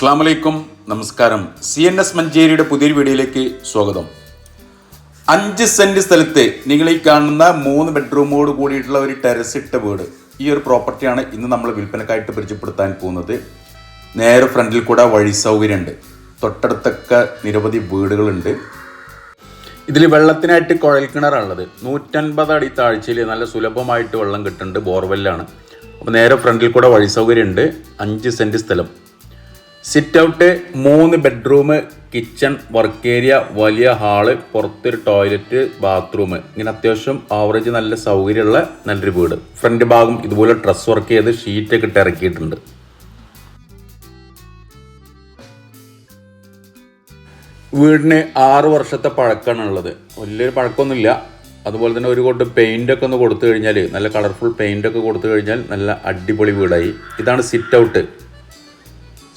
അസ്സാം വലൈക്കും നമസ്കാരം. സി എൻ എസ് മഞ്ചേരിയുടെ പുതിയൊരു വീഡിയോയിലേക്ക് സ്വാഗതം. അഞ്ച് സെന്റ് സ്ഥലത്ത് നിങ്ങൾ ഈ കാണുന്ന മൂന്ന് ബെഡ്റൂമോട് കൂടിയിട്ടുള്ള ഒരു ടെറസ് ഇട്ട വീട്. ഈ ഒരു പ്രോപ്പർട്ടിയാണ് ഇന്ന് നമ്മൾ വിൽപ്പനക്കായിട്ട് പരിചയപ്പെടുത്താൻ പോകുന്നത്. നേരെ ഫ്രണ്ടിൽ കൂടെ വഴി സൗകര്യമുണ്ട്. തൊട്ടടുത്തൊക്കെ നിരവധി വീടുകളുണ്ട്. ഇതിൽ വെള്ളത്തിനായിട്ട് കുഴൽ കിണറാണുള്ളത്. നൂറ്റൻപത് അടി താഴ്ചയിൽ നല്ല സുലഭമായിട്ട് വെള്ളം കിട്ടുന്നുണ്ട്. ബോർവെല്ലാണ്. അപ്പോൾ നേരെ ഫ്രണ്ടിൽ കൂടെ വഴി സൗകര്യമുണ്ട്. അഞ്ച് സെന്റ് സ്ഥലം. സിറ്റ് ഔട്ട് മൂന്ന് ബെഡ്റൂം കിച്ചൺ വർക്ക് ഏരിയ വലിയ ഹാൾ പുറത്തൊരു ടോയ്ലറ്റ് ബാത്റൂം ഇങ്ങനെ അത്യാവശ്യം ആവറേജ് നല്ല സൗകര്യമുള്ള നല്ലൊരു വീട്. ഫ്രണ്ട് ഭാഗം ഇതുപോലെ ഡ്രസ് വർക്ക് ചെയ്ത് ഷീറ്റൊക്കെ ഇട്ട് ഇറക്കിയിട്ടുണ്ട്. വീടിന് ആറ് വർഷത്തെ പഴക്കമാണ് ഉള്ളത്. വലിയൊരു പഴക്കമൊന്നുമില്ല. അതുപോലെ തന്നെ ഒരു കൊണ്ട് പെയിന്റൊക്കെ ഒന്ന് കൊടുത്തു കഴിഞ്ഞാൽ നല്ല കളർഫുൾ പെയിന്റൊക്കെ കൊടുത്തു കഴിഞ്ഞാൽ നല്ല അടിപൊളി വീടായി. ഇതാണ് sit out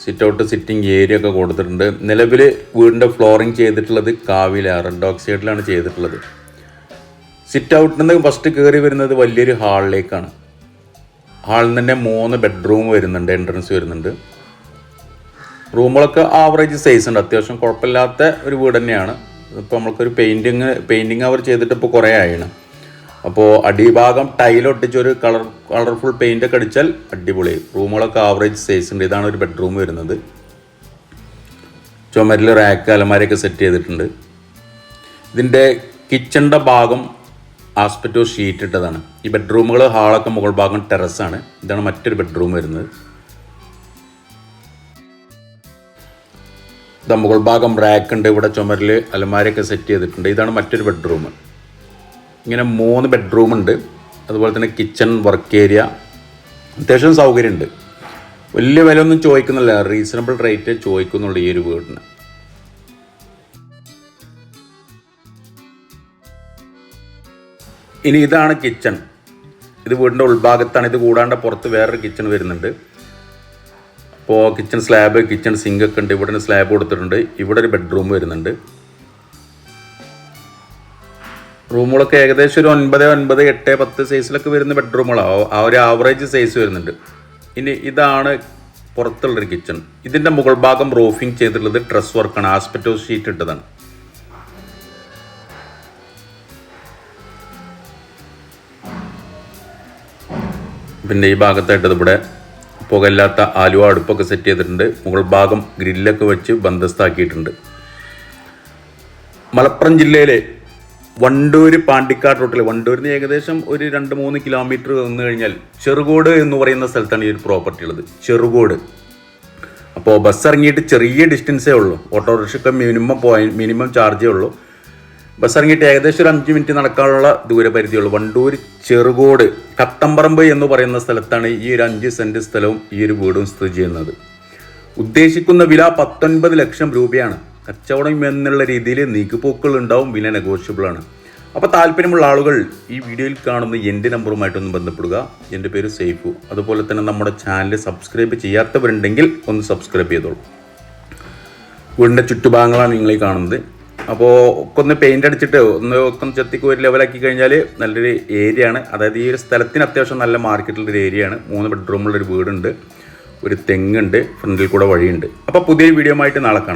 sit out sitting area ഒക്കെ കൊടുത്തിട്ടുണ്ട്. നിലവിൽ വീടിന്റെ ഫ്ലോറിങ് ചെയ്തിട്ടുള്ളത് കാവില റെഡ് ഓക്സൈഡിലാണ് ചെയ്തിട്ടുള്ളത്. സിറ്റ് ഔട്ടിൽ നിന്ന് ഫസ്റ്റ് കയറി വരുന്നത് വലിയൊരു ഹാളിലേക്കാണ് ഹാളിൽ തന്നെ മൂന്ന് ബെഡ്റൂം വരുന്നുണ്ട് എൻട്രൻസ് വരുന്നുണ്ട്. റൂമുകളൊക്കെ ആവറേജ് സൈസ് ഉണ്ട്. അത്യാവശ്യം കുഴപ്പമില്ലാത്ത ഒരു വീട് തന്നെയാണ്. ഇപ്പോൾ നമ്മൾക്കൊരു പെയിന്റിങ് പെയിന്റിങ് അവർ ചെയ്തിട്ട് ഇപ്പോൾ കുറേ ആയാണ്. അപ്പോൾ അടിഭാഗം ഒരു കളർ കളർഫുൾ പെയിന്റ് ഒക്കെ അടിച്ചാൽ അടിപൊളി. റൂമുകളൊക്കെ ആവറേജ് സൈസ് ഉണ്ട്. ഇതാണ് ഒരു ബെഡ്റൂം വരുന്നത്. ചുമരിൽ റാക്ക് അലമാരയൊക്കെ സെറ്റ് ചെയ്തിട്ടുണ്ട്. ഇതിന്റെ കിച്ചണിന്റെ ഭാഗം ആസ്പെറ്റോ ഷീറ്റ് ഇട്ടതാണ്. ഈ ബെഡ്റൂമുകൾ ഹാളൊക്കെ മുകൾ ഭാഗം ടെറസാണ് ഇതാണ് മറ്റൊരു ബെഡ്റൂം വരുന്നത്. ഇതാ മുകൾ ഭാഗം റാക്ക് ഉണ്ട്. ഇവിടെ ചുമരിൽ അലമാരയൊക്കെ സെറ്റ് ചെയ്തിട്ടുണ്ട്. ഇതാണ് മറ്റൊരു ബെഡ്റൂം ഇങ്ങനെ മൂന്ന് ബെഡ്റൂം ഉണ്ട്. അതുപോലെ തന്നെ കിച്ചൺ വർക്ക് ഏരിയ അത്യാവശ്യം സൗകര്യമുണ്ട്. വലിയ വില ഒന്നും ചോദിക്കുന്നില്ല റീസണബിൾ റേറ്റ് ചോദിക്കുന്നുള്ളൂ ഈ ഒരു വീടിന്. ഇനി ഇതാണ് കിച്ചൺ ഇത് വീടിന്റെ ഉൾഭാഗത്താണ്. ഇത് കൂടാണ്ട് പുറത്ത് വേറൊരു കിച്ചൺ വരുന്നുണ്ട്. അപ്പോൾ കിച്ചൺ സ്ലാബ് കിച്ചൺ സിങ്ക് ഒക്കെ ഉണ്ട്. ഇവിടെ സ്ലാബ് കൊടുത്തിട്ടുണ്ട്. ഇവിടെ ഒരു ബെഡ്റൂം വരുന്നുണ്ട്. റൂമുകളൊക്കെ ഏകദേശം ഒരു ഒൻപത് ഒൻപത് എട്ട് പത്ത് സൈസിലൊക്കെ വരുന്ന ബെഡ്റൂമുകളാണ് ആ ഒരു ആവറേജ് സൈസ് വരുന്നുണ്ട്. ഇനി ഇതാണ് പുറത്തുള്ളൊരു കിച്ചൺ ഇതിന്റെ മുകൾ ഭാഗം റൂഫിംഗ് ചെയ്തിട്ടുള്ളത് ഡ്രസ് വർക്കാണ് ആസ്പെറ്റോ ഷീറ്റ് ഇട്ടതാണ്. പിന്നെ ഈ ഭാഗത്തായിട്ട് ഇവിടെ പുകയില്ലാത്ത ആലുവ അടുപ്പൊക്കെ സെറ്റ് ചെയ്തിട്ടുണ്ട്. മുകൾ ഭാഗം ഗ്രില്ലൊക്കെ വെച്ച് ബന്ധസ്ഥാക്കിയിട്ടുണ്ട് മലപ്പുറം ജില്ലയിലെ വണ്ടൂര് പാണ്ടിക്കാട് റൂട്ടിൽ വണ്ടൂരിന് ഏകദേശം ഒരു രണ്ട് മൂന്ന് കിലോമീറ്റർ വന്നു കഴിഞ്ഞാൽ ചെറുകോട് എന്ന് പറയുന്ന സ്ഥലത്താണ് ഈ ഒരു പ്രോപ്പർട്ടി ഉള്ളത്. ചെറുകോട്. അപ്പോൾ ബസ് ഇറങ്ങിയിട്ട് ചെറിയ ഡിസ്റ്റൻസേ ഉള്ളൂ. ഓട്ടോറിക്ഷയ്ക്ക് മിനിമം പോയിന്റ് മിനിമം ചാർജേ ഉള്ളൂ. ബസ് ഇറങ്ങിയിട്ട് ഏകദേശം ഒരു അഞ്ച് മിനിറ്റ് നടക്കാനുള്ള ദൂരപരിധി ഉള്ളൂ വണ്ടൂർ ചെറുകോട് കത്തമ്പറമ്പ് എന്ന് പറയുന്ന സ്ഥലത്താണ് ഈ ഒരു അഞ്ച് സെന്റ് സ്ഥലവും ഈ ഒരു വീടും സ്ഥിതി ചെയ്യുന്നത്. ഉദ്ദേശിക്കുന്ന വില പത്തൊൻപത് ലക്ഷം രൂപയാണ്. കച്ചവടം എന്നുള്ള രീതിയിൽ നീക്കുപോക്കുകൾ ഉണ്ടാവും പിന്നെ നെഗോഷ്യബിൾ ആണ്. അപ്പോൾ താല്പര്യമുള്ള ആളുകൾ ഈ വീഡിയോയിൽ കാണുന്ന എന്റെ നമ്പറുമായിട്ടൊന്ന് ബന്ധപ്പെടുക. എന്റെ പേര് സേഫു. അതുപോലെ തന്നെ നമ്മുടെ ചാനൽ സബ്സ്ക്രൈബ് ചെയ്യാത്തവരുണ്ടെങ്കിൽ ഒന്ന് സബ്സ്ക്രൈബ് ചെയ്തോളൂ. വീടിന്റെ ചുറ്റുഭാഗങ്ങളാണ് നിങ്ങൾ ഈ കാണുന്നത്. അപ്പോൾ ഒക്കെ ഒന്ന് പെയിന്റ് അടിച്ചിട്ട് ഒന്ന് ഒക്കെ ഒന്ന് ചെത്തിക്ക് ഒരു ലെവലാക്കി കഴിഞ്ഞാൽ നല്ലൊരു ഏരിയ ആണ്. അതായത് ഈ ഒരു സ്ഥലത്തിന് അത്യാവശ്യം നല്ല മാർക്കറ്റിലൊരു ഏരിയ ആണ്. മൂന്ന് ബെഡ്റൂമുള്ളൊരു വീടുണ്ട്. ഒരു തെങ്ങുണ്ട്. ഫ്രണ്ടിൽ കൂടെ വഴിയുണ്ട്. അപ്പോൾ പുതിയൊരു വീഡിയോ ആയിട്ട് നാളെ കാണാം.